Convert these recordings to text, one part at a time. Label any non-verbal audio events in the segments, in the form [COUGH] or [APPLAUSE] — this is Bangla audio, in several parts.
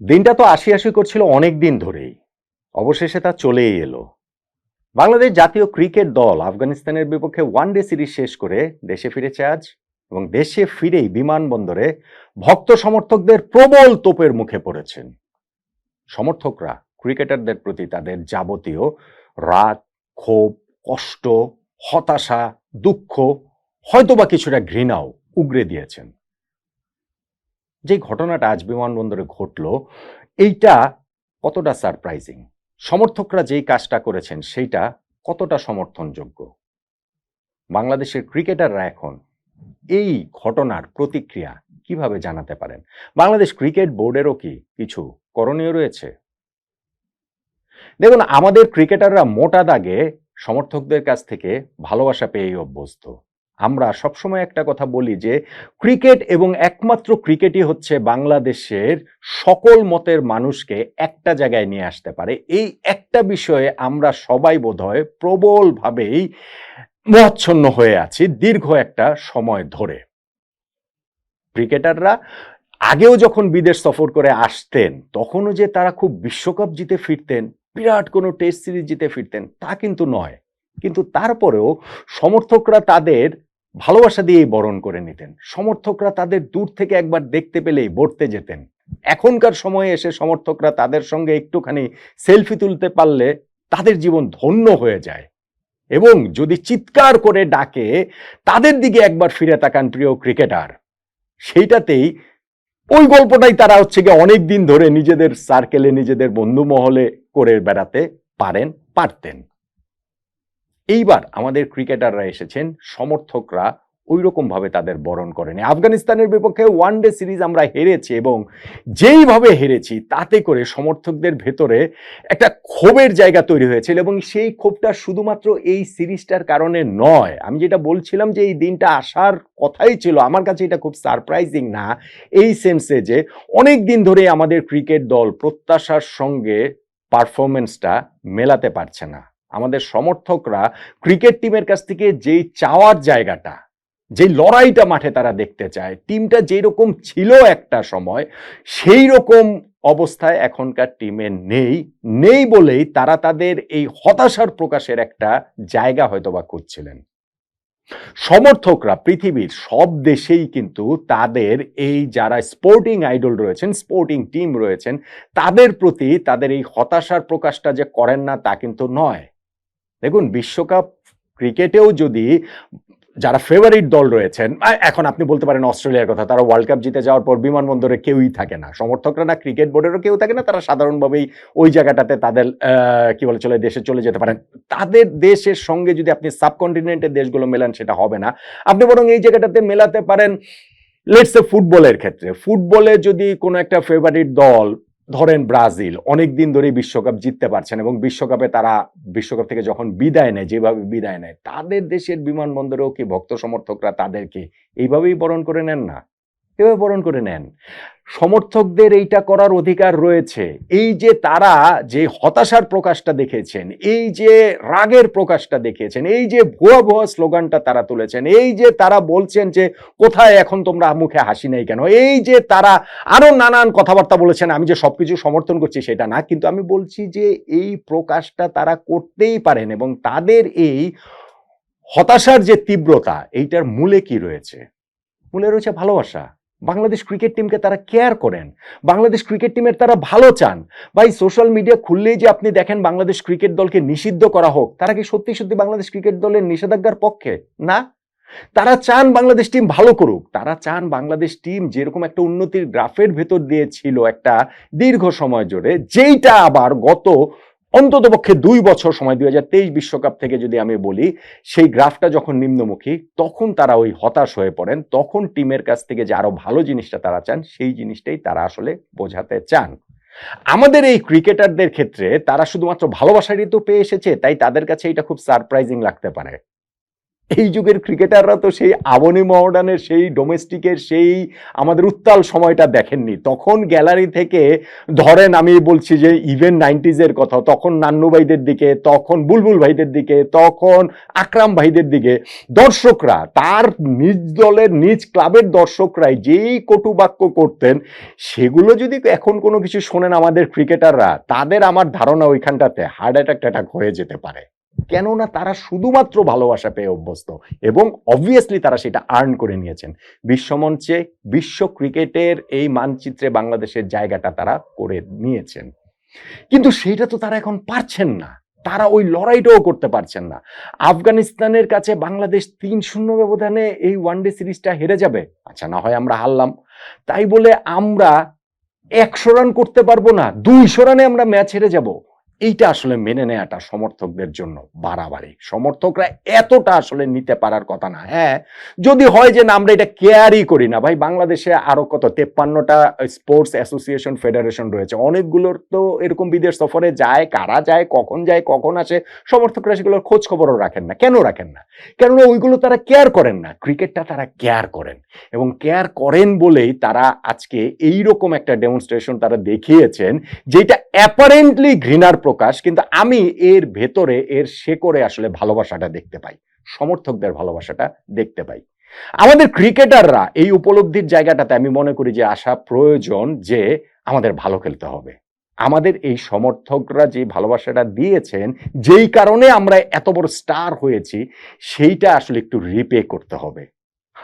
দিনটা তো আশি আশি করছিল অনেক দিন ধরেই। অবশেষে তা চলেই এলো। বাংলাদেশ জাতীয় ক্রিকেট দল আফগানিস্তানের বিপক্ষে ওয়ানডে সিরিজ শেষ করে দেশে ফিরেছে আজ এবং দেশে ফিরেই বিমানবন্দরে ভক্ত সমর্থকদের প্রবল তোপের মুখে পড়েছেন। সমর্থকরা, ক্রিকেটারদের প্রতি তাদের যাবতীয় রাগ, ক্ষোভ, কষ্ট, হতাশা, দুঃখ, হয়তোবা কিছুটা ঘৃণাও উগরে দিয়েছেন। যে ঘটনাটা আজ বিমানবন্দরে ঘটলো, এইটা কতটা সারপ্রাইজিং সমর্থকরা যেই কাজটা করেছেন, সেইটা কতটা সমর্থনযোগ্য? বাংলাদেশের ক্রিকেটাররা এখন এই ঘটনার প্রতিক্রিয়া কীভাবে জানাতে পারেন? বাংলাদেশ ক্রিকেট বোর্ডেরও কি কিছু করণীয় রয়েছে? দেখুন, আমাদের ক্রিকেটাররা মোটা দাগে সমর্থকদের কাছ থেকে ভালোবাসা পেয়েই অভ্যস্ত। আমরা সবসময় একটা কথা বলি যে, ক্রিকেট এবং একমাত্র ক্রিকেটই হচ্ছে বাংলাদেশের সকল মতের মানুষকে একটা জায়গায় নিয়ে আসতে পারে। এই একটা বিষয়ে আমরা সবাই বোধহয় প্রবলভাবেই মোহাচ্ছন্ন হয়ে আছি দীর্ঘ একটা সময় ধরে। ক্রিকেটাররা আগেও যখন বিদেশ সফর করে আসতেন, তখনও যে তারা খুব বিশ্বকাপ জিতে ফিরতেন, বিরাট কোনো টেস্ট সিরিজ জিতে ফিরতেন, তা কিন্তু নয়। কিন্তু তারপরেও সমর্থকরা তাদের ভালোবাসা দিয়েই বরণ করে নিতেন। সমর্থকরা তাদের দূর থেকে একবার দেখতে পেলেই বর্তে যেতেন। এখনকার সময়ে এসে সমর্থকরা তাদের সঙ্গে একটুখানি সেলফি তুলতে পারলে তাদের জীবন ধন্য হয়ে যায়। এবং যদি চিৎকার করে ডাকে, তাদের দিকে একবার ফিরে তাকান প্রিয় ক্রিকেটার। সেইটাতেই ওই গল্পটাই তারা হচ্ছে গিয়ে অনেক দিন ধরে নিজেদের সার্কেলে নিজেদের বন্ধু মহলে করে বেড়াতে পারেন, পারতেন। এইবার আমাদের ক্রিকেটাররা এসেছেন, সমর্থকরা ওই রকম ভাবে তাদের বরণ করেনি। আফগানিস্তানের বিপক্ষে ওয়ান ডে সিরিজ আমরা হেরেছি এবং যেইভাবে হেরেছি, তাতে করে সমর্থকদের ভেতরে একটা ক্ষোভের জায়গা তৈরি হয়েছিল এবং সেই ক্ষোভটা শুধুমাত্র এই সিরিজটার কারণে নয়। আমি যেটা বলছিলাম যে এই দিনটা আসার কথাই ছিল, আমার কাছে এটা খুব সারপ্রাইজিং না, এই সেন্সে যে অনেক দিন ধরে আমাদের ক্রিকেট দল প্রত্যাশার সঙ্গে পারফরমেন্সটা মেলাতে পারছে না। আমাদের সমর্থকরা ক্রিকেট টিমের কাছ থেকে যেই চাওয়ার জায়গাটা যে লড়াইটা মাঠে তারা দেখতে চায়, টিমটা যেই রকম ছিল একটা সময়, সেই রকম অবস্থায় এখনকার টিমে নেই নেই বলেই তারা তাদের এই হতাশার প্রকাশের একটা জায়গা হয়তোবা খুঁজছিলেন। সমর্থকরা, পৃথিবীর সব দেশেই কিন্তু তাদের এই যারা স্পোর্টিং আইডল রয়েছেন স্পোর্টিং টিম রয়েছেন, তাদের প্রতি তাদের এই হতাশার প্রকাশটা যে করেন না তা কিন্তু নয়। দেখুন, বিশ্বকাপ ক্রিকেটেও যদি যারা ফেভারিট দল রয়েছেন এখন আপনি বলতে পারেন অস্ট্রেলিয়ার কথা, তারা ওয়ার্ল্ড কাপ জিতে যাওয়ার পর বিমানবন্দরে কেউই থাকে না। সমর্থকরা না ক্রিকেট বোর্ডেরও কেউ থাকে না, তারা সাধারণভাবেই ওই জায়গাটাতে তাদের কি বলে চলে, দেশে চলে যেতে পারেন। তাদের দেশের সঙ্গে যদি আপনি সাবকন্টিনেন্টের দেশগুলো মেলান, সেটা হবে না। আপনি বরং এই জায়গাটাতে মেলাতে পারেন লেটস ফুটবলের ক্ষেত্রে। ফুটবলে যদি কোনো একটা ফেভারিট দল ধরেন ব্রাজিল অনেক দিন ধরেই বিশ্বকাপ জিততে পারছেন এবং বিশ্বকাপে তারা, বিশ্বকাপ থেকে যখন বিদায় নেয়, যেভাবে বিদায় নেয়, তাদের দেশের বিমানবন্দরেও কি ভক্ত সমর্থকরা তাদেরকে এইভাবেই বরণ করে নেন না? এভাবে বরণ করে নেন। সমর্থকদের এইটা করার অধিকার রয়েছে। এই যে তারা যে হতাশার প্রকাশটা দেখেছেন, এই যে রাগের প্রকাশটা দেখিয়েছেন এই যে ভুয়া ভুয়া স্লোগানটা তারা তুলেছেন, এই যে তারা বলছেন যে, কোথায় এখন তোমরা মুখে হাসি নেই কেন? এই যে তারা আরও নানান কথাবার্তা বলেছেন, আমি যে সবকিছু সমর্থন করছি সেটা না। কিন্তু আমি বলছি যে, এই প্রকাশটা তারা করতেই পারেন এবং তাদের এই হতাশার যে তীব্রতা, এইটার মূলে কি রয়েছে? মূলে রয়েছে ভালোবাসা। বাংলাদেশ ক্রিকেট টিমকে তারা কেয়ার করেন। বাংলাদেশ ক্রিকেট টিমের তারা ভালো চান। বা এই সোশ্যাল মিডিয়া খুললেই যে আপনি দেখেন বাংলাদেশ ক্রিকেট দলকে নিষিদ্ধ করা হোক, তারা কি সত্যি সত্যি বাংলাদেশ ক্রিকেট দলের নিষেধাজ্ঞার পক্ষে? না। তারা চান বাংলাদেশ টিম ভালো করুক। তারা চান বাংলাদেশ টিম যেরকম একটা উন্নতির গ্রাফের ভেতর দিয়ে ছিল একটা দীর্ঘ সময় জুড়ে যেইটা আবার গত অন্ততপক্ষে দুই বছর সময়, দুই হাজার তেইশ বিশ্বকাপ থেকে যদি আমি বলি, সেই গ্রাফটা যখন নিম্নমুখী, তখন তারা ওই হতাশ হয়ে পড়েন। তখন টিমের কাছ থেকে যে আরও ভালো জিনিসটা তারা চান, সেই জিনিসটাই তারা আসলে বোঝাতে চান। আমাদের এই ক্রিকেটারদের ক্ষেত্রে তারা শুধুমাত্র ভালোবাসারই তো পেয়ে এসেছে, তাই তাদের কাছে এটা খুব সারপ্রাইজিং লাগতে পারে। এই যুগের ক্রিকেটাররা তো সেই আবনি মহডানের সেই ডোমেস্টিকের, সেই আমাদের উত্তাল সময়টা দেখেননি। তখন গ্যালারি থেকে ধরেন আমি বলছি যে ইভেন নাইনটিজের কথা, তখন নান্নু ভাইদের দিকে, তখন বুলবুল ভাইদের দিকে, তখন আকরাম ভাইদের দিকে, দর্শকরা, তার নিজ দলের, নিজ ক্লাবের দর্শকরাই যেই কটু বাক্য করতেন, সেগুলো যদি এখন কোনো কিছু শোনেন আমাদের ক্রিকেটাররা, তাদের আমার ধারণা ওইখানটাতে হার্ট অ্যাটাক ট্যাটাক হয়ে যেতে পারে। কেননা তারা শুধুমাত্র ভালোবাসা পেয়ে অভ্যস্ত এবং অবভিয়াসলি তারা সেটা আর্ন করে নিয়েছেন। বিশ্বমঞ্চে, বিশ্ব ক্রিকেটের এই মানচিত্রে বাংলাদেশের জায়গাটা তারা করে নিয়েছেন। কিন্তু সেটা তো তারা এখন পারছেন না। তারা ওই লড়াইটাও করতে পারছেন না। আফগানিস্তানের কাছে বাংলাদেশ তিন শূন্য ব্যবধানে এই ওয়ানডে সিরিজটা হেরে যাবে। আচ্ছা না হয় আমরা হারলাম। তাই বলে আমরা একশো রান করতে পারব না, দুইশো রানে আমরা ম্যাচ হেরে যাব। এইটা আসলে মেনে নেওয়াটা সমর্থকদের জন্য বাড়াবাড়ি। সমর্থকরা এতটা আসলে নিতে পারার কথা না। হ্যাঁ যদি হয় যে না, আমরা এটা কেয়ারই করি না। ভাই, বাংলাদেশে আরও কত? তেপ্পান্নটা স্পোর্টস অ্যাসোসিয়েশন ফেডারেশন রয়েছে। অনেকগুলোর তো এরকম বিদেশ সফরে যায়, কারা যায়, কখন যায়, কখন আসে, সমর্থকরা সেগুলোর খোঁজ খবরও রাখেন না। কেন রাখেন না? কেননা ওইগুলো তারা কেয়ার করেন না। ক্রিকেটটা তারা কেয়ার করেন। এবং কেয়ার করেন বলেই তারা আজকে এই রকম একটা ডেমনস্ট্রেশন তারা দেখিয়েছেন, যেটা অ্যাপারেন্টলি ঘৃণার প্রকাশ, কিন্তু আমি এর ভেতরে, এর শেকড়ে আসলে ভালোবাসাটা দেখতে পাই, সমর্থকদের ভালোবাসাটা দেখতে পাই। আমাদের ক্রিকেটাররা এই উপলব্ধির জায়গাটাতে আমি মনে করি যে আসা প্রয়োজন যে আমাদের ভালো খেলতে হবে। আমাদের এই সমর্থকরা যে ভালোবাসাটা দিয়েছেন, যেই কারণে আমরা এত বড় স্টার হয়েছি, সেইটা আসলে একটু রিপে করতে হবে।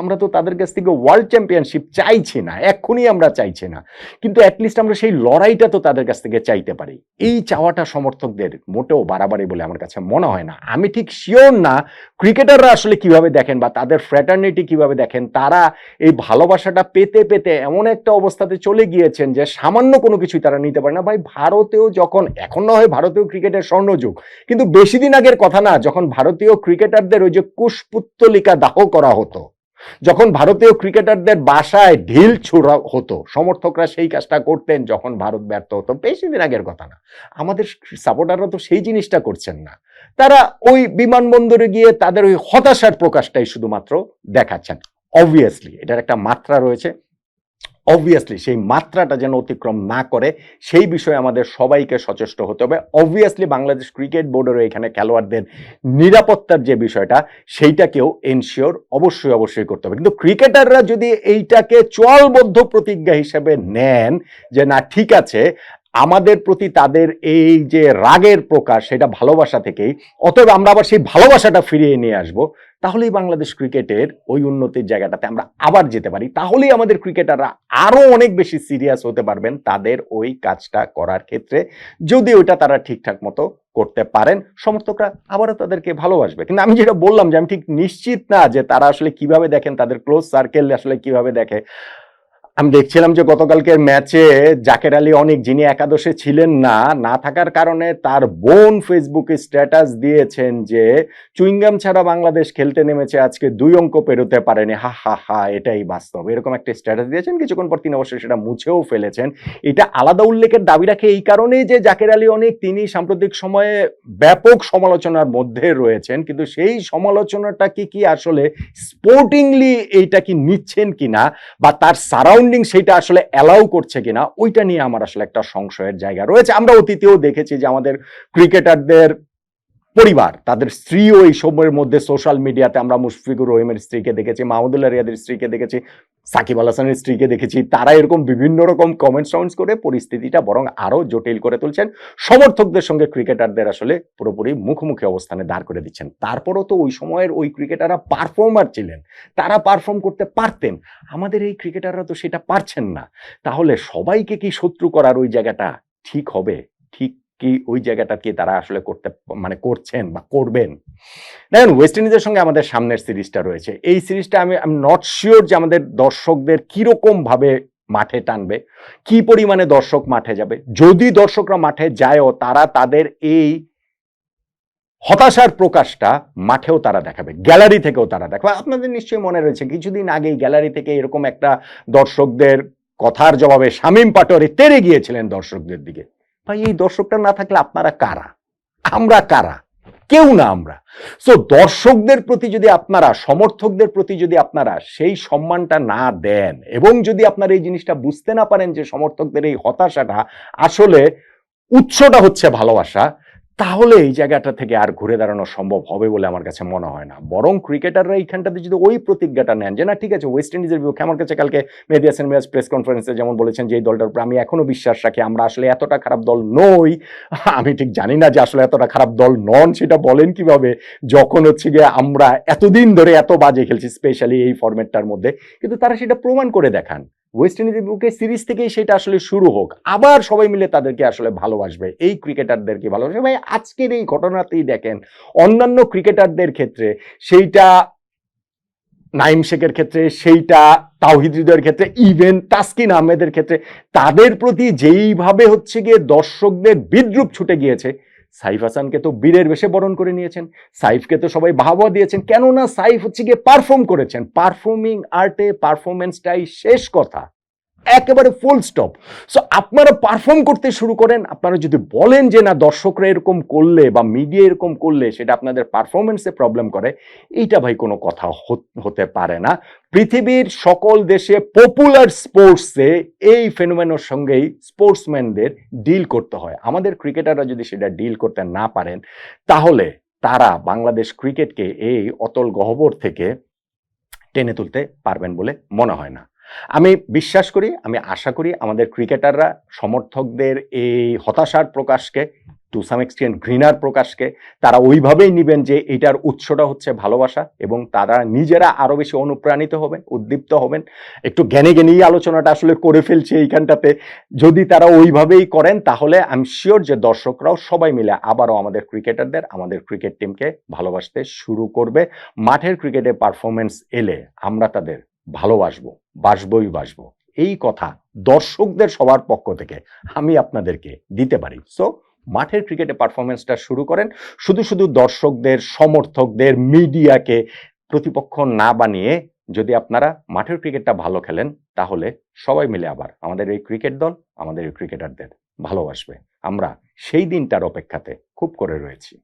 আমরা তো তাদের কাছ থেকে ওয়ার্ল্ড চ্যাম্পিয়নশিপ চাইছি না, এক্ষুনি আমরা চাইছি না। কিন্তু অ্যাটলিস্ট আমরা সেই লড়াইটা তো তাদের কাছ থেকে চাইতে পারি। এই চাওয়াটা সমর্থকদের মোটেও বাড়াবাড়ি বলে আমার কাছে মনে হয় না। আমি ঠিক শিওর না ক্রিকেটাররা আসলে কীভাবে দেখেন বা তাদের ফ্র্যাটার্নিটি কীভাবে দেখেন, তারা এই ভালোবাসাটা পেতে পেতে এমন একটা অবস্থাতে চলে গিয়েছেন যে সামান্য কোনো কিছুই তারা নিতে পারে না। ভাই, ভারতেও যখন, এখন না হয় ভারতীয় ক্রিকেটের স্বর্ণযুগ, কিন্তু বেশি দিন আগের কথা না, যখন ভারতীয় ক্রিকেটারদের ওই যে কুশপুত্তলিকা দাহ করা হতো যখন ভারতীয় ক্রিকেটারদের বাসায় ঢিল ছোড়া হতো, সমর্থকরা সেই কাজটা করতেন যখন ভারত ব্যর্থ হতো, বেশি দিন আগের কথা না। আমাদের সাপোর্টাররা তো সেই জিনিসটা করছেন না। তারা ওই বিমানবন্দরে গিয়ে তাদের ওই হতাশার প্রকাশটাই শুধুমাত্র দেখাচ্ছেন। অবভিয়াসলি এটার একটা মাত্রা রয়েছে। অবভিয়াসলি সেই মাত্রাটা যেন অতিক্রম না করে, সেই বিষয়ে আমাদের সবাইকে সচেষ্ট হতে হবে। অবভিয়াসলি বাংলাদেশ ক্রিকেট বোর্ডেরও এখানে খেলোয়াড়দের নিরাপত্তার যে বিষয়টা, সেইটাকেও এনশিওর অবশ্যই অবশ্যই করতে হবে। কিন্তু ক্রিকেটাররা যদি এইটাকে চলবদ্ধ প্রতিজ্ঞা হিসেবে নেন যে, না, ঠিক আছে, আমাদের প্রতি তাদের এই যে রাগের প্রকাশ, সেটা ভালোবাসা থেকেই, অতএব আমরা আবার সেই ভালোবাসাটা ফিরিয়ে নিয়ে আসব তাহলেই বাংলাদেশ ক্রিকেটের ওই উন্নতির জায়গাটাতে আমরা আবার যেতে পারি। তাহলেই আমাদের ক্রিকেটাররা আরও অনেক বেশি সিরিয়াস হতে পারবেন তাদের ওই কাজটা করার ক্ষেত্রে। যদি ওইটা তারা ঠিকঠাক মতো করতে পারেন, সমর্থকরা আবারও তাদেরকে ভালোবাসবে। কিন্তু আমি যেটা বললাম যে আমি ঠিক নিশ্চিত না যে তারা আসলে কীভাবে দেখেন, তাদের ক্লোজ সার্কেল আসলে কীভাবে দেখে। আমি দেখছিলাম যে গতকালকের ম্যাচে জাকের আলী অনেক, যিনি একাদশে ছিলেন না না থাকার কারণে তার বোন ফেসবুকে স্ট্যাটাস দিয়েছেন যে চুইংগাম ছাড়া বাংলাদেশ খেলতে নেমেছে, আজকে দুই অঙ্ক পেরোতে পারেনি। হা হা হা, এটাই বাস্তব। এরকম একটা স্ট্যাটাস দিয়েছেন, কিছুক্ষণ পর তিনি অবশ্যই সেটা মুছেও ফেলেছেন। এটা আলাদা উল্লেখের দাবি রাখে এই কারণেই যে জাকের আলী অনেক, তিনি সাম্প্রতিক সময়ে ব্যাপক সমালোচনার মধ্যে রয়েছেন, কিন্তু সেই সমালোচনাটা কি কি আসলে স্পোর্টিংলি এইটা কি নিচ্ছেন কিনা বা তার সারাউন্ড সারাউন্ডিং সেইটা আসলে অ্যালাউ করছে কিনা, ওইটা নিয়ে আমার আসলে একটা সংশয়ের জায়গা রয়েছে। আমরা অতীতেও দেখেছি যে আমাদের ক্রিকেটারদের পরিবার, তাদের স্ত্রীও এই সময়ের মধ্যে সোশ্যাল মিডিয়াতে আমরা মুশফিকুর রহিমের স্ত্রীকে দেখেছি, মাহমুদুল্লাহ রিয়াদের স্ত্রীকে দেখেছি, সাকিব আল হাসানের স্ত্রীকে দেখেছি, তারা এরকম বিভিন্ন রকম কমেন্টস টমেন্টস করে পরিস্থিতিটা বরং আরও জটিল করে তুলছেন। সমর্থকদের সঙ্গে ক্রিকেটারদের আসলে পুরোপুরি মুখোমুখি অবস্থানে দাঁড় করে দিচ্ছেন। তারপরও তো ওই সময়ের ওই ক্রিকেটাররা পারফর্মার ছিলেন, তারা পারফর্ম করতে পারতেন, আমাদের এই ক্রিকেটাররা তো সেটা পারছেন না। তাহলে সবাইকে কি শত্রু করার ওই জায়গাটা ঠিক হবে? ঠিক কি ওই জায়গাটাকে তারা আসলে করতে মানে করছেন বা করবেন? দেখেন ওয়েস্ট ইন্ডিজের সঙ্গে আমাদের সামনের সিরিজটা রয়েছে। এই সিরিজটা আমি আমি নট শিওর যে আমাদের দর্শকদের কীরকম ভাবে মাঠে টানবে, কি পরিমাণে দর্শক মাঠে যাবে। যদি দর্শকরা মাঠে যায়ও, তারা তাদের এই হতাশার প্রকাশটা মাঠেও তারা দেখাবে, গ্যালারি থেকেও তারা দেখাবে। আপনাদের নিশ্চয়ই মনে রয়েছে, কিছুদিন আগেই গ্যালারি থেকে এরকম একটা দর্শকদের কথার জবাবে শামীম পাটোয়ারি তেরে গিয়েছিলেন দর্শকদের দিকে। ভাই, এই দর্শকটা না থাকলে আপনারা কারা? আমরা কারা? কেউ না আমরা। সো দর্শকদের প্রতি যদি আপনারা, সমর্থকদের প্রতি যদি আপনারা সেই সম্মানটা না দেন এবং যদি আপনারা এই জিনিসটা বুঝতে না পারেন যে সমর্থকদের এই হতাশাটা, আসলে উৎসটা হচ্ছে ভালোবাসা তাহলে এই জায়গাটা থেকে আর ঘুরে দাঁড়ানো সম্ভব হবে বলে আমার কাছে মনে হয় না। বরং ক্রিকেটাররা এইখানটাতে যদি ওই প্রতিজ্ঞাটা নেন যে, না, ঠিক আছে ওয়েস্ট ইন্ডিজের বিপক্ষে আমার কাছে কালকে মেহেদি হাসান প্রেস কনফারেন্সে যেমন বলেছেন যে, এই দলটার উপর আমি এখনও বিশ্বাস রাখি, আমরা আসলে এতটা খারাপ দল নই। [LAUGHS] আমি ঠিক জানি না যে, আসলে এতটা খারাপ দল নন, সেটা বলেন কীভাবে? যখন হচ্ছে গিয়ে আমরা এতদিন ধরে এত বাজে খেলছি স্পেশালি এই ফরম্যাটটার মধ্যে, কিন্তু তারা সেটা প্রমাণ করে দেখান। ওয়েস্ট ইন্ডিজের বুকে সিরিজ থেকেই সেটা আসলে শুরু হোক। আবার সবাই মিলে তাদেরকে আসলে ভালোবাসবে। এই ক্রিকেটারদেরকে ভালোবাসবে। ভাই, আজকের এই ঘটনাতেই দেখেন, অন্যান্য ক্রিকেটারদের ক্ষেত্রে সেইটা নাইম শেখের ক্ষেত্রে, সেইটা তাওহিদ হৃদয়ের ক্ষেত্রে ইভেন তাসকিন আহমেদের ক্ষেত্রে, তাদের প্রতি যেইভাবে হচ্ছে গিয়ে দর্শকদের বিদ্রুপ ছুটে গিয়েছে সাইফ হাসানকে তো বীরের বেশে বরণ করে নিয়েছেন, সাইফকে তো সবাই বাহাবা দিয়েছেন। কেননা সাইফ হচ্ছে গিয়ে পারফর্ম করেছেন। পারফর্মিং আর্টে পারফরমেন্সটাই শেষ কথা। একেবারে ফুল স্টপ সো আপনারা পারফর্ম করতে শুরু করেন, আপনারা যদি বলেন যে না, দর্শকরা এরকম করলে বা মিডিয়া এরকম করলে সেটা আপনাদের পারফরমেন্সে প্রবলেম করে, এইটা ভাই কোনো কথা হত- পারে না। পৃথিবীর সকল দেশে পপুলার স্পোর্টসে এই ফেনোমেনোর সঙ্গেই স্পোর্টসম্যানদের ডিল করতে হয়। আমাদের ক্রিকেটাররা যদি সেটা ডিল করতে না পারেন, তাহলে তারা বাংলাদেশ ক্রিকেটকে এই অতল গহ্বর থেকে টেনে তুলতে পারবেন বলে মনে হয় না। আমি বিশ্বাস করি, আমি আশা করি আমাদের ক্রিকেটাররা, সমর্থকদের এই হতাশার প্রকাশকে টু সাম এক্সটেন্ট ঘৃণার প্রকাশকে, তারা ওইভাবেই নিবেন যে এটার উৎসটা হচ্ছে ভালোবাসা এবং তারা নিজেরা আরও বেশি অনুপ্রাণিত হবেন, উদ্দীপ্ত হবেন। একটু জ্ঞানে জ্ঞানেই আলোচনাটা আসলে করে ফেলছে এইখানটাতে। যদি তারা ওইভাবেই করেন, তাহলে আমি শিওর যে দর্শকরাও সবাই মিলে আবারও আমাদের ক্রিকেটারদের, আমাদের ক্রিকেট টিমকে ভালোবাসতে শুরু করবে। মাঠের ক্রিকেটে পারফরমেন্স এলে আমরা তাদের ভালোবাসবো। বাসবই বাসবো। এই কথা দর্শকদের সবার পক্ষ থেকে আমি আপনাদেরকে দিতে পারি। সো মাঠের ক্রিকেটে পারফরমেন্সটা শুরু করেন। শুধু শুধু দর্শকদের, সমর্থকদের মিডিয়াকে প্রতিপক্ষ না বানিয়ে যদি আপনারা মাঠের ক্রিকেটটা ভালো খেলেন, তাহলে সবাই মিলে আবার আমাদের এই ক্রিকেট দল, আমাদের এই ক্রিকেটারদের ভালোবাসবে। আমরা সেই দিনটার অপেক্ষাতে খুব করে রয়েছি।